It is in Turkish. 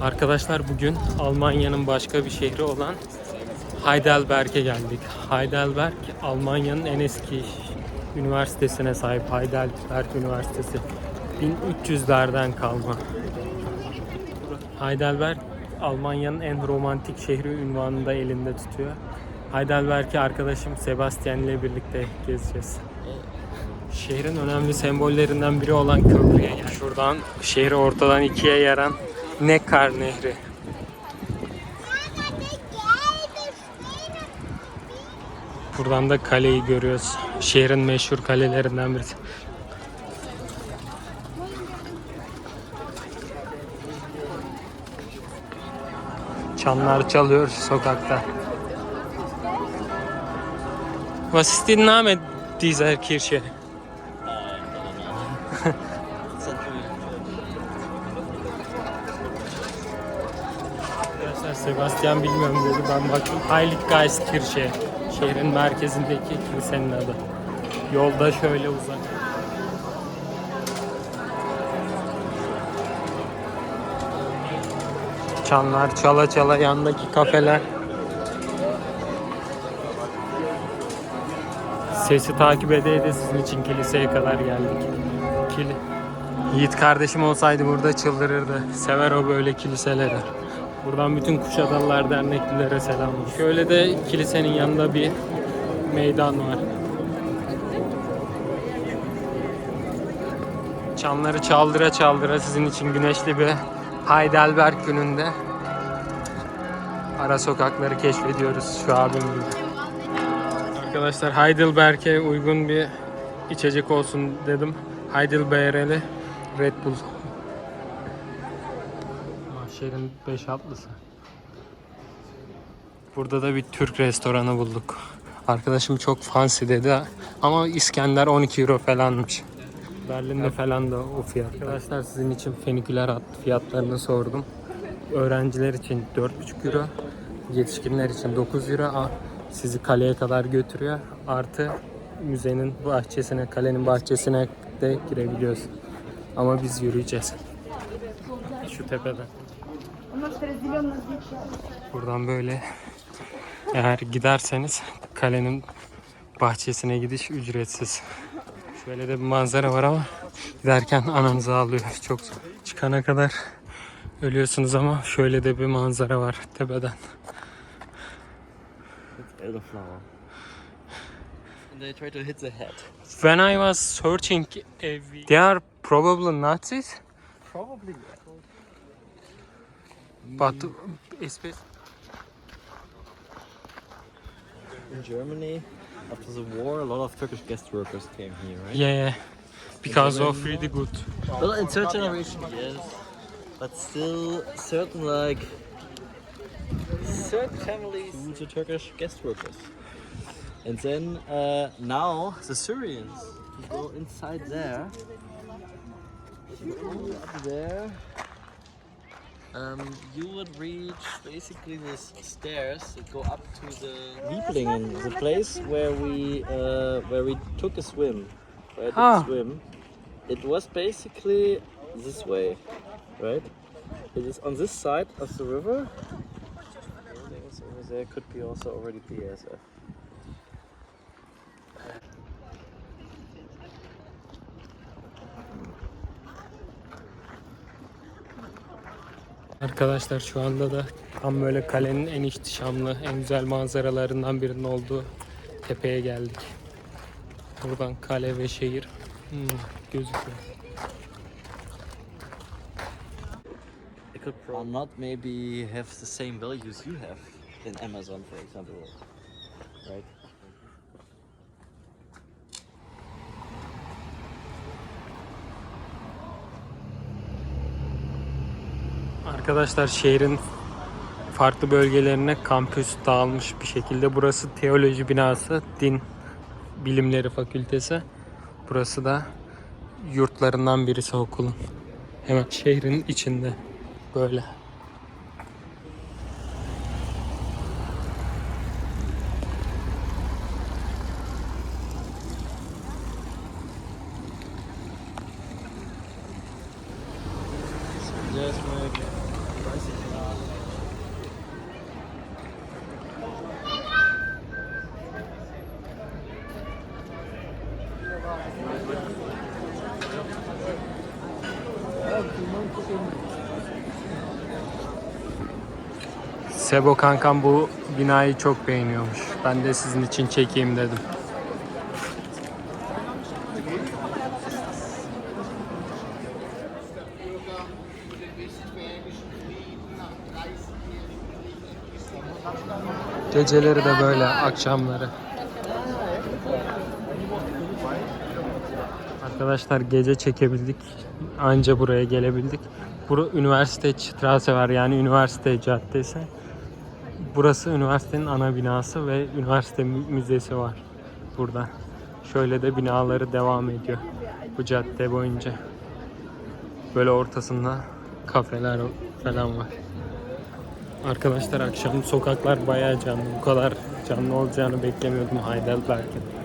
Arkadaşlar bugün Almanya'nın başka bir şehri olan Heidelberg'e geldik. Heidelberg Almanya'nın en eski üniversitesine sahip Heidelberg Üniversitesi. 1300'lerden kalma. Heidelberg Almanya'nın en romantik şehri ünvanını da elinde tutuyor. Heidelberg'i arkadaşım Sebastian ile birlikte gezeceğiz. Şehrin önemli sembollerinden biri olan köprüye yani. Şuradan şehri ortadan ikiye yaran Neckar Nehri. Buradan da kaleyi görüyoruz. Şehrin meşhur kalelerinden birisi. Çanlar çalıyor sokakta. Was ist der Name dieser Kirche? Arkadaşlar Sebastian bilmiyorum dedi. Ben baktım Heiliggeist Kirche. Şehrin merkezindeki kilisenin adı. Yolda şöyle uzak. Çanlar çala çala yandaki kafeler. Sesi takip ede ede sizin için kiliseye kadar geldik. Kili. Yiğit kardeşim olsaydı burada çıldırırdı. Sever o böyle kiliseleri. Buradan bütün Kuşadalılar derneklilere selam olsun. Şöyle de kilisenin yanında bir meydan var. Çanları çaldıra çaldıra sizin için güneşli bir Heidelberg gününde ara sokakları keşfediyoruz şu abim gibi. Arkadaşlar Heidelberg'e uygun bir içecek olsun dedim. Heidelberg'li Red Bull. Şehrin 5 atlısı. Burada da bir Türk restoranı bulduk. Arkadaşım çok fancy dedi ama İskender 12 euro falanmış. Berlin'de falan da o fiyat. Arkadaşlar sizin için feniküler hat fiyatlarını sordum. Öğrenciler için 4,5 euro, yetişkinler için 9 euro. Sizi kaleye kadar götürüyor. Artı müzenin bahçesine, kalenin bahçesine de girebiliyorsun. Ama biz yürüyeceğiz. Şu tepeden. Buradan böyle eğer giderseniz kalenin bahçesine gidiş ücretsiz. Şöyle de bir manzara var ama giderken ananızı ağlıyor. Çok zor. Çıkana kadar ölüyorsunuz ama şöyle de bir manzara var tepeden. When I was searching, we- they are probably Nazis, Probably. But In Germany, after the war, a lot of Turkish guest workers came here, right? yeah, because of really good. Well, in third generation, yes. But still, certain like certain families who to Turkish guest workers. And then uh, now the Syrians go inside there. Go there. Um, you would reach basically the stairs that go up to the Lieblingen, the place where we uh, where we took a swim, where I did Ah. swim. It was basically this way, right? It is on this side of the river. Buildings over there could be also already BASF. Arkadaşlar şu anda da tam böyle kalenin en ihtişamlı, en güzel manzaralarından birinin olduğu tepeye geldik. Buradan kale ve şehir hmm, gözüküyor. Or not maybe have the same values you have in Amazon, for example, right? Arkadaşlar şehrin farklı bölgelerine kampüs dağılmış bir şekilde. Burası teoloji binası, din bilimleri fakültesi. Burası da yurtlarından birisi okulun. Hemen şehrin içinde böyle. My bicycle. Sebo kankam bu binayı çok beğeniyormuş. Ben de sizin için çekeyim dedim. Geceleri de böyle, akşamları. Arkadaşlar gece çekebildik. Anca buraya gelebildik. Bura üniversite Straße var yani üniversite caddesi. Burası üniversitenin ana binası ve üniversite mü- müzesi var burada. Şöyle de binaları devam ediyor bu cadde boyunca. Böyle ortasında kafeler falan var. Arkadaşlar akşam sokaklar bayağı canlı. Bu kadar canlı olacağını beklemiyordum Heidelberg'in.